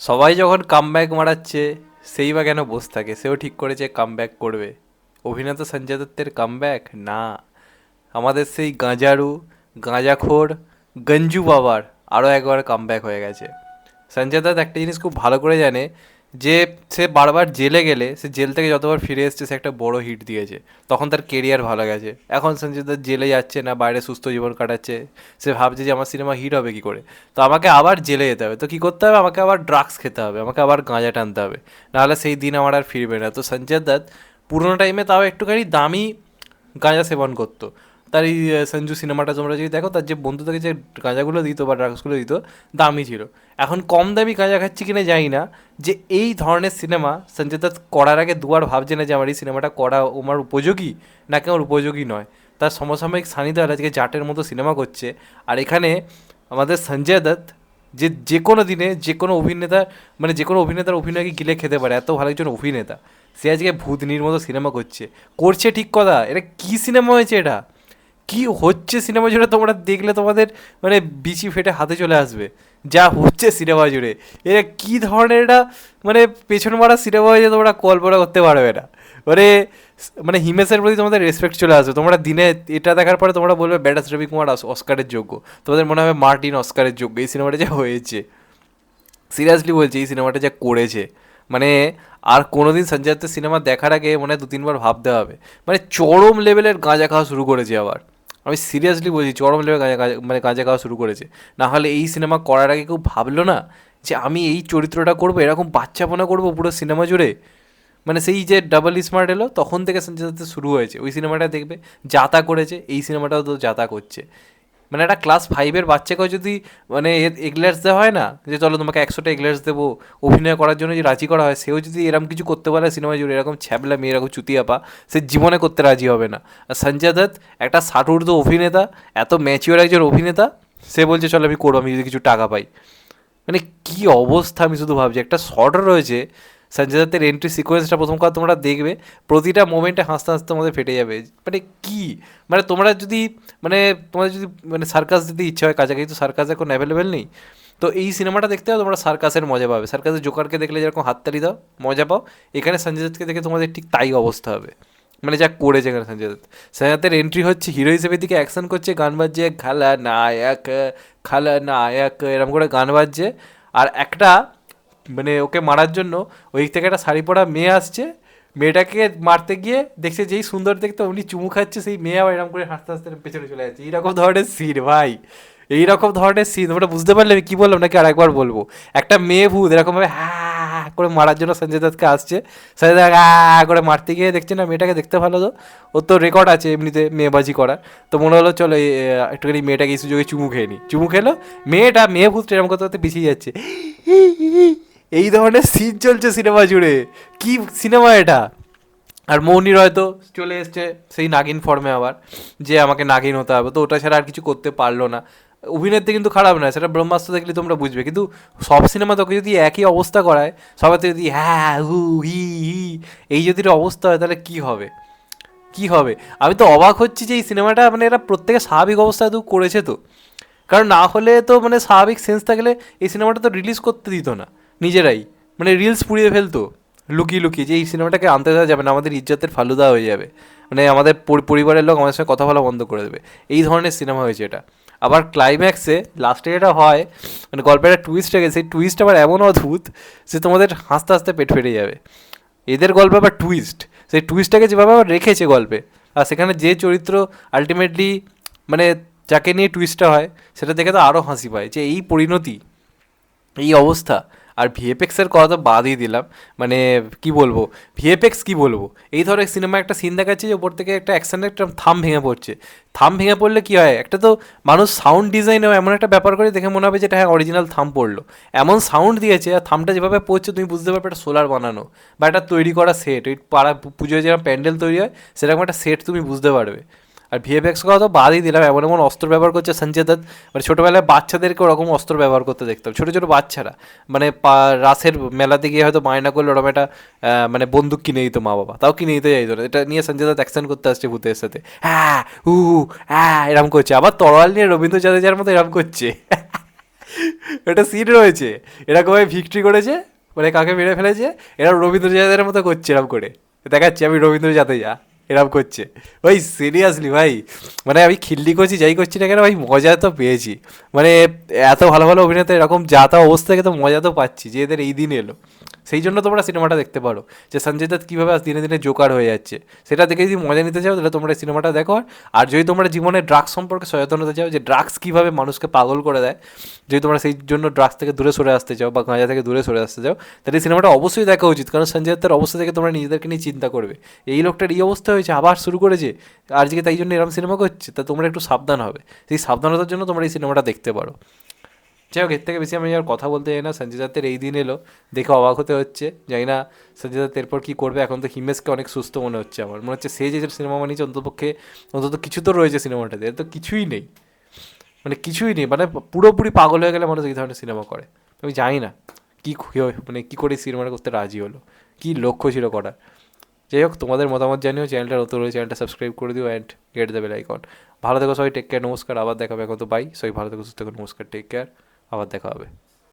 সবাই যখন কামব্যাক মারাচ্ছে, সেই বা কেন বসে থাকে? সেও ঠিক করেছে কামব্যাক করবে। অভিনেতা সঞ্জয় দত্তের কামব্যাক না। আমাদের সেই গাঁজারু, গাঁজাখোর, গঞ্জু বাবার আরও একবার কামব্যাক হয়ে গেছে। সঞ্জয় দত্ত একটা জিনিস খুব ভালো করে জানে যে সে বারবার জেলে গেলে, সে জেল থেকে যতবার ফিরে এসছে, সে একটা বড় হিট দিয়েছে। তখন তার কেরিয়ার ভালো গেছে। এখন সঞ্জয় দত্ত জেলে যাচ্ছে না, বাইরে সুস্থ জীবন কাটাচ্ছে। সে ভাবছে যে, আমার সিনেমা হিট হবে কী করে? তো আমাকে আবার জেলে যেতে হবে। তো কী করতে হবে? আমাকে আবার ড্রাগস খেতে হবে। আমাকে আবার গাঁজা টানতে হবে। নাহলে সেই দিন আমার আর ফিরবে না। তো সঞ্জয় দত্ত পুরোনো টাইমে তাও একটুখানি দামি গাঁজা সেবন করতো। তার এই সঞ্জু সিনেমাটা তোমরা যদি দেখো, তার যে বন্ধু যে গাঁজাগুলো দিত বা ড্রাগসগুলো দিত, দামি ছিল। এখন কম দামি গাঁজা খাচ্ছি কিনা জানি না, যে এই ধরনের সিনেমা সঞ্জয় দত্ত করার আগে দুবার ভাবছে না যে আমার এই সিনেমাটা করা আমার উপযোগী, নাকি আমার উপযোগী নয়। তার সমসাময়িক সানি দেওয়াল আজকে জাটের মতো সিনেমা করছে, আর এখানে আমাদের সঞ্জয় দত্ত যে যে কোনো দিনে যে কোনো অভিনেতা মানে যে কোনো অভিনেতার অভিনয়কে গিলে খেতে পারে, এত ভালো একজন অভিনেতা। সে আজকে ভূতনির মতো সিনেমা করছে। করছে ঠিক কথা, এটা কী সিনেমা হয়েছে এটা? কি হচ্ছে সিনেমা জুড়ে তোমরা দেখলে তোমাদের মানে বিচি ফেটে হাতে চলে আসবে। যা হচ্ছে সিনেমা জুড়ে। এটা কী ধরনের এটা মানে পেছন মারা সিনেমা হয়েছে তোমরা কল্পনা করতে পারবে না। মানে মানে হিমেশের প্রতি তোমাদের রেসপেক্ট চলে আসবে। তোমরা দিনে এটা দেখার পরে তোমরা বলবে ব্যাটাস রবি কুমার অস্কারের যোগ্য। তোমাদের মনে হবে, মার্টিন অস্কারের যোগ্য। এই সিনেমাটা যা হয়েছে। সিরিয়াসলি বলছি, এই সিনেমাটা যা করেছে। মানে আর কোনোদিন সঞ্জয় দত্তের সিনেমা দেখার আগে মনে হয় দু তিনবার ভাবতে হবে। মানে চরম লেভেলের গাঁজা খাওয়া শুরু করেছে আবার। আমি সিরিয়াসলি বলছি, চরম লেভে গাঁজা- মানে কাজে খাওয়া শুরু করেছে। নাহলে এই সিনেমা করার আগে কেউ ভাবলো না যে আমি এই চরিত্রটা করব, এরকম বাচ্চাপনা করব পুরো সিনেমা জুড়ে? মানে সেই যে ডাবল স্মার্ট এলো, তখন থেকে সঞ্জয় শুরু হয়েছে। ওই সিনেমাটা দেখবে যাতা করেছে, এই সিনেমাটাও তো যাতা করছে। মানে একটা ক্লাস ফাইভের বাচ্চাকেও যদি মানে এগলার্স দেওয়া হয় না, যে চলো তোমাকে একশোটা এগলার্স দেবো, অভিনয় করার জন্য যে রাজি করা হয়, সেও যদি এরকম কিছু করতে পারে সিনেমা জুড়ে, এরকম ছ্যাবলা মেয়ে, এরকম চুতিয়াপা সে জীবনে করতে রাজি হবে না। আর সঞ্জয় দত্ত একটা ষাটুর্ধ অভিনেতা, এত ম্যাচিওর একজন অভিনেতা, সে বলছে, চলো আমি করব, আমি যদি কিছু টাকা পাই। মানে কি অবস্থা আমি শুধু ভাবছি। একটা শর্ট রয়েছে সঞ্জয় দত্তের এন্ট্রি সিকোয়েন্সটা প্রথম কথা তোমরা দেখবে, প্রতিটা মোমেন্টে হাসতে হাসতে তোমাদের ফেটে যাবে। মানে কি? মানে তোমরা যদি মানে তোমাদের যদি মানে সার্কাস দিতে ইচ্ছা হয় কাছাকাছি, তো সার্কাস এখন অ্যাভেলেবেল নেই? তো এই সিনেমাটা দেখতে হবে তোমরা সার্কাসের মজা পাবে। সার্কাসের জোকারকে দেখলে যেরকম হাততালি দাও, মজা পাও, এখানে সঞ্জয় দত্তকে দেখে তোমাদের ঠিক তাই অবস্থা হবে। মানে যা করেছে এখানে সঞ্জয় দত্ত। সঞ্জয় দত্তের এন্ট্রি হচ্ছে হিরো হিসেবে দিকে অ্যাকশন করছে, গান বাজছে, খালা নায়ক খালা নায়ক এরকম করে গান বাজছে। আর একটা মানে ওকে মারার জন্য ওই থেকে একটা শাড়ি পরা মেয়ে আসছে, মেয়েটাকে মারতে গিয়ে দেখছে যেই সুন্দর দেখতে উনি চুমু খাচ্ছে, সেই মেয়ে আবার এরকম করে হাসতে হাসতে পেছনে চলে যাচ্ছে। এইরকম ধরনের সিন ভাই। এইরকম ধরনের সিন তোমরা বুঝতে পারলে আমি কী বললাম নাকি আরেকবার বলব? একটা মেয়ে ভূত এরকমভাবে হ্যাঁ করে মারার জন্য সঞ্জয় দত্তকে আসছে। সঞ্জয় দত্ত হ্যাঁ করে মারতে গিয়ে দেখছে, না, মেয়েটাকে দেখতে ভালো তো। ওর তো রেকর্ড আছে এমনিতে মেয়েবাজি করার। তো মনে হলো চলো একটুখানি মেয়েটাকে এই সুযোগে চুমু খেয়ে নি। চুমু খেলো, মেয়েটা, মেয়ে ভূতটা এরকম করতে করতে পিছিয়ে যাচ্ছে। এই ধরনের সিন চলছে সিনেমা জুড়ে। কি সিনেমা এটা? আর মৌনির হয়তো চলে এসছে সেই নাগিন ফর্মে আবার, যে আমাকে নাগিন হতে হবে। তো ওটা ছাড়া আর কিছু করতে পারল না। অভিনেত্রী কিন্তু খারাপ না সেটা ব্রহ্মাস্ত্র দেখলে তোমরা বুঝবে। কিন্তু সব সিনেমা তোকে যদি একই অবস্থা করায় সবাই যদি হ্যাঁ হু, হি হি, এই যদি অবস্থা হয়, তাহলে কী হবে? কি হবে? আমি তো অবাক হচ্ছি যে এই সিনেমাটা মানে এরা প্রত্যেকে স্বাভাবিক অবস্থায় তো করেছে তো। কারণ না হলে তো মানে স্বাভাবিক সেন্স থাকলে এই সিনেমাটা তো রিলিজ করতে দিত না। নিজেরাই। মানে রিলস পুড়িয়ে ফেলতো। লুকিয়ে লুকিয়ে যে এই সিনেমাটাকে আনতে দেওয়া যাবে না, আমাদের ইজ্জতের ফালুদা হয়ে যাবে। মানে আমাদের পরিবারের লোক আমাদের সঙ্গে কথা বলা বন্ধ করে দেবে। এই ধরনের সিনেমা হয়েছে এটা। আবার ক্লাইম্যাক্সে লাস্টে যেটা হয় মানে গল্পের একটা টুইস্ট গেছে। সেই টুইস্ট আবার এমন অদ্ভুত যে তোমাদের হাসতে হাসতে পেট ফেটে যাবে। এদের গল্পে আবার টুইস্ট সেই টুইস্টটাকে যেভাবে আবার রেখেছে গল্পে, আর সেখানে যে চরিত্র আলটিমেটলি মানে যাকে নিয়ে টুইস্টটা হয়, সেটা দেখে তো আরও হাসি পায় যে এই পরিণতি, এই অবস্থা আর ভিএফএক্সের কথা তো বাদই দিলাম। মানে কি বলব? ভিএফএক্স কি বলব? এই ধরনের সিনেমা একটা সিন দেখাচ্ছে যে ওপর থেকে একটা অ্যাকশনের একটা থাম ভেঙে পড়ছে। থাম ভেঙে পড়লে কি হয়? একটা তো মানুষ সাউন্ড ডিজাইনেও এমন একটা ব্যাপার করে দেখে মনে হবে যেটা হ্যাঁ অরিজিনাল থাম পড়ল। এমন সাউন্ড দিয়েছে আর থামটা যেভাবে পড়ছে তুমি বুঝতে পারবে একটা সোলার বানানো বা একটা তৈরি করা সেট ওই পাড়া পুজোয় যেরকম প্যান্ডেল তৈরি হয়, সেরকম একটা সেট তুমি বুঝতে পারবে। আর ভিএফএক্স কথা তো বাদই দিলাম। এমন এমন অস্ত্র ব্যবহার করছে সঞ্জয় দত্ত। মানে ছোটোবেলায় বাচ্চাদেরকে ওরকম অস্ত্র ব্যবহার করতে দেখতাম। ছোটো ছোটো বাচ্চারা। মানে রাসের মেলাতে গিয়ে হয়তো মায়না করলে, ওরকম একটা মানে বন্দুক কিনে দিত মা বাবা। তাও কিনে দিতে যাইতো এটা নিয়ে সঞ্জয় দত্ত অ্যাকশন করতে আসছে ভূতের সাথে। হ্যাঁ হু হ্যাঁ এরম করছে। আবার তরোয়াল নিয়ে রবীন্দ্র জাদেজার মতো এরম করছে। এটা সিন রয়েছে। এরকমভাবে ভিক্টরি করেছে মানে কাকে মেরে ফেলেছে এরকম রবীন্দ্র জাদেবের মতো করছে এরকম করে। দেখাচ্ছি আমি রবীন্দ্র জাদেজা। এরকম করছে। ভাই সিরিয়াসলি ভাই মানে আমি খিল্লি করছি, যাই করছি না কেন, ভাই, মজা তো পেয়েছি। মানে এত ভালো ভালো অভিনেতা, এরকম যা তা অবস্থা থেকে তো মজা তো পাচ্ছি, যে এদের এই দিন এলো। সেই জন্য তোমরা সিনেমাটা দেখতে পারো, যে সঞ্জয় দত্ত কীভাবে আজ দিনে দিনে জোকার হয়ে যাচ্ছে। সেটা দেখে যদি মজা নিতে চাও, তাহলে তোমরা সিনেমাটা দেখো। আর যদি তোমরা জীবনে ড্রাগস সম্পর্কে সচেতন হতে চাও, যে ড্রাগস কীভাবে মানুষকে পাগল করে দেয়, যদি তোমরা সেই জন্য ড্রাগস থেকে দূরে সরে আসতে চাও, বা গাঁজা থেকে দূরে সরে আসতে চাও, তাহলে সিনেমাটা অবশ্যই দেখা উচিত। কারণ সঞ্জয় দত্তের অবস্থা থেকে তোমরা নিজেদেরকে নিয়ে চিন্তা করবে। এই লোকটার এই অবস্থা হয়েছে, আবার শুরু করেছে। আজকে তাই জন্য এরকম সিনেমা করছে, তা তোমরা একটু সাবধান হবে। সেই সাবধানতার জন্য তোমরা এই সিনেমাটা দেখতে পারো। যাই হোক, এর থেকে বেশি আমি আর কথা বলতে চাই না। সঞ্জয় দত্তের এই দিন এলো, দেখে অবাক হতে হচ্ছে। জানি না সঞ্জয় দত্ত এরপর কী করবে, এখন তো হিমেশকে অনেক সুস্থ মনে হচ্ছে আমার। মনে হচ্ছে সে যে সিনেমা বানিয়েছে অন্তপক্ষে অন্তত কিছু তো রয়েছে সিনেমাটাতে। এর তো কিছুই নেই। মানে কিছুই নেই মানে পুরোপুরি পাগল হয়ে গেলে মানুষ এই ধরনের সিনেমা করে। আমি জানি না কী মানে কী করে সিনেমাটা করতে রাজি হলো। কী লক্ষ্য ছিল করার? যাই হোক, তোমাদের মতামত জানিও চ্যানেলটা নতুন হলে চ্যানেলটা সাবস্ক্রাইব করে দিও অ্যান্ড গেট দেবে বেল আইকন ভালো থেকো সবাই টেক কেয়ার নমস্কার, আবার দেখাবে এখন তো বাই সবাই ভালো থেকো, সুস্থ নমস্কার টেক কেয়ার আবার দেখা হবে।